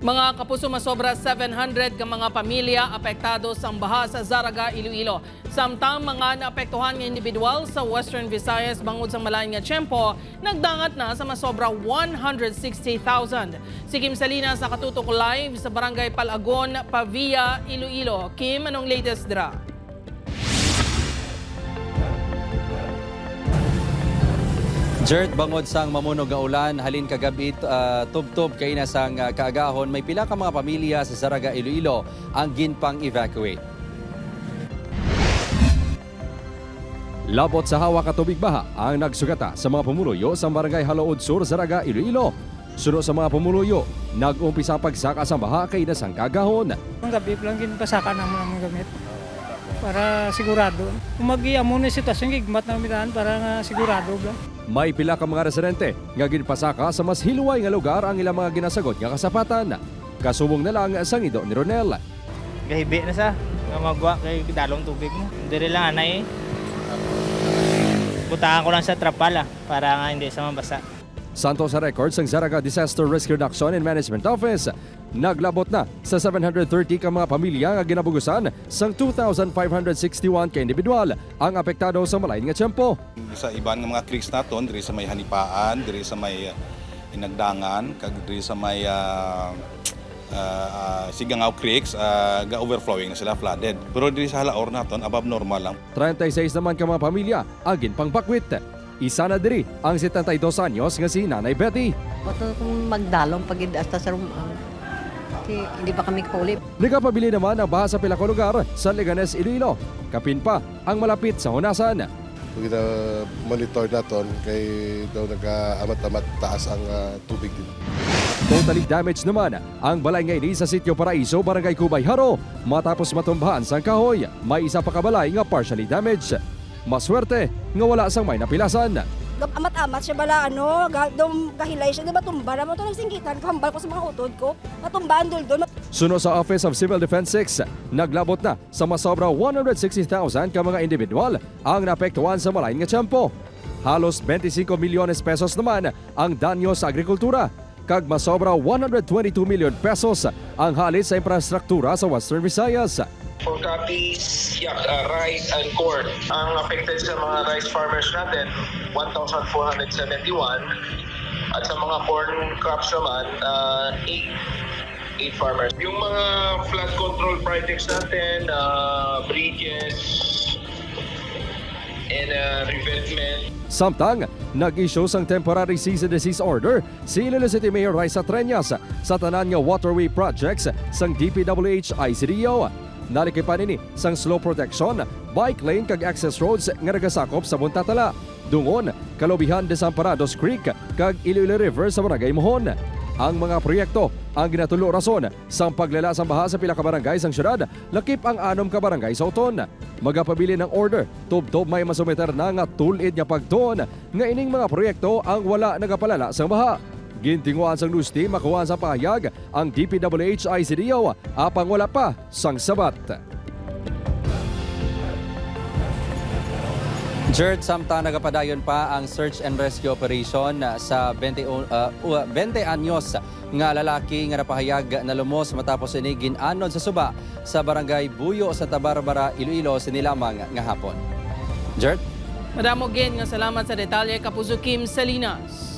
Mga kapuso, masobra 700 ka mga pamilya apektado sa baha sa Zaraga, Iloilo. Samtang mga naapektuhan nga individual sa Western Visayas bangod sa malayan nga tiyempo, nagdangat na sa masobra 160,000. Si Kim Salinas sa Katutok Live sa Barangay Palagon, Pavia, Iloilo. Kim, anong latest dra? Jert bangod sang mamunog nga ulan halin kagabi uh, tubtob kay na sang uh, kaagahon may pila ka mga pamilya sa Saraga Iloilo ang ginpang evacuate. Labot sa hawa ka tubig baha ang nagsugata sa mga pumuluyo sa barangay Halaod Sur, Zaraga, Iloilo. Suno sa mga pumuluyo, nag-umpisa pagsaka sa baha kay nasang kagahon. Ang gabi lang ginpasaka naman ang gamit para sigurado. Kung mag-iamo na sitwasyon, gigmat na mitaan para nga sigurado ba. May pila ka mga residente nga ginpasaka sa mas hiluway nga lugar ang ilang mga ginasagot nga kasapatan. Kasubong na lang sa ngido ni Ronel. Gahibi na sa nga magwa kay dalong tubig mo. Diri lang anay. Butahan ko lang sa trapala para nga hindi sa mabasa. Santo sa records ang Zaraga Disaster Risk Reduction and Management Office. Naglabot na sa 730 ka mga pamilya nga ginabugusan sang 2,561 ka individual ang apektado sa malain nga tiyempo. sa iban nga mga creeks naton diri sa may hanipaan diri sa may uh, inagdangan kag diri sa may uh, uh, uh, Sigangaw Creeks uh, ga overflowing na sila flooded pero diri sa halaor naton above normal lang 36 naman ka mga pamilya agin pang bakwit. Isa na diri ang 72 anyos nga si Nanay Betty. Bato kung magdalong pag hasta sa room. Kasi hindi pa kami kulip. Nagapabili naman ang baha sa pila ka lugar sa Leganes, Iloilo. Kapin pa ang malapit sa Hunasan. Kita monitor naton kay daw nagkaamat-amat taas ang ah, tubig din. Totally damaged naman ang balay nga ini sa Sitio Paraiso, Barangay Kubay, Haro. Matapos matumbahan sa kahoy, may isa pa kabalay nga partially damaged. Maswerte nga wala sang may napilasan. Amat-amat siya bala ano, ga, dum, gahilay siya, di ba tumba naman ito nagsingkitan, kambal ko sa mga utod ko, natumbaan dul doon, Suno sa Office of Civil Defense 6, naglabot na sa masobra 160,000 ka mga individual ang naapektuhan sa malain nga tiyempo. Halos 25 milyones pesos naman ang danyo sa agrikultura kag masobra 122 milyon pesos ang halit sa infrastruktura sa Western Visayas. For copies, yak, uh, rice and corn. Ang affected sa mga rice farmers natin, 1,471. At sa mga corn crops naman, uh, 8. 8 farmers. Yung mga flood control projects natin, uh, bridges, and uh, revetment, Samtang, nag-issue sang temporary cease and desist order si Iloilo City Mayor Raisa Treñas sa tanan nga waterway projects sang DPWH ICDO. Nalikipan ini sang slow protection, bike lane kag access roads nga nagasakop sa Buntatala. Dungon, kalubihan Desamparados Creek kag Iloilo River sa Barangay Mohon. Ang mga proyekto ang ginatulo rason sang paglala sa baha sa pila ka barangay sang syudad, lakip ang anom ka barangay sa uton. Magapabili ng order, tubtob may masumiter na nga tulid nga pagtuon nga ining mga proyekto ang wala nagapalala sa baha. Gintinguan sang news team makuha sa pahayag ang DPWH ICDO apang wala pa sang sabat. Jert samtang nagapadayon pa ang search and rescue operation uh, sa 20, uh, uh, 20 anyos nga lalaki nga napahayag na lumos matapos ini ginanon sa suba sa barangay Buyo sa Tabarbara, Iloilo sinilamang nga hapon. Jert? Madamo gin nga salamat sa detalye Kapuso Kim Salinas.